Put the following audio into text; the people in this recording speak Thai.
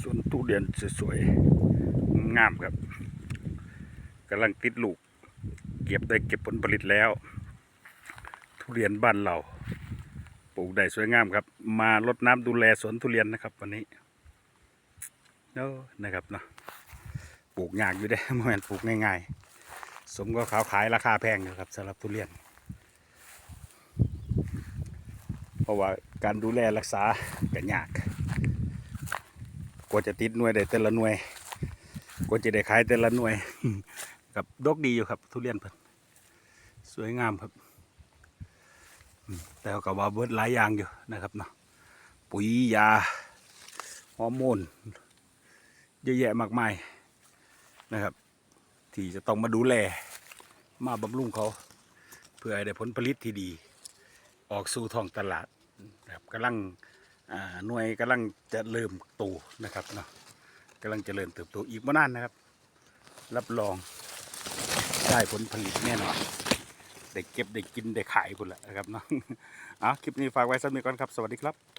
สวนทุเรียนสวยๆงามครับกำลังติดลูก เก็บได้เก็บผลผลิตแล้ว ทุเรียนบ้านเราปลูกได้สวยงามครับ มารดน้ำดูแลสวนทุเรียนนะครับ วันนี้เนาะนะครับเนาะปลูกยากอยู่ได้เมื่อวานปลูกง่ายๆ สมก็ขาขายราคาแพงอยู่ครับสำหรับทุเรียน เพราะว่าการดูแลรักษาก็ยาก กว่าจะติดหน่วยได้แต่ละหน่วยกว่าจะได้ขายแต่ละหน่วยกับดกดีอยู่ครับ ทุเรียนเพิ่นสวยงามครับ แต่ก็ว่าเบิดหลายอย่างอยู่นะครับเนาะปุ๋ยยาฮอร์โมนเยอะแยะมากมายนะครับ ที่จะต้องมาดูแล มาบำรุงเขา เพื่อให้ได้ผลผลิตที่ดี ออกสู่ท้องตลาดนะครับกำลัง หน่วยกำลังจะเริ่มโตนะครับเนาะกำลังจะเริ่มเติบโตอีกไม่นานนะครับ รับรองได้ผลผลิตแน่นอนได้เก็บได้กินได้ขายคุณแหละนะครับเนาะอะคลิปนี้ฝากไว้สักนิดก่อนครับ สวัสดีครับ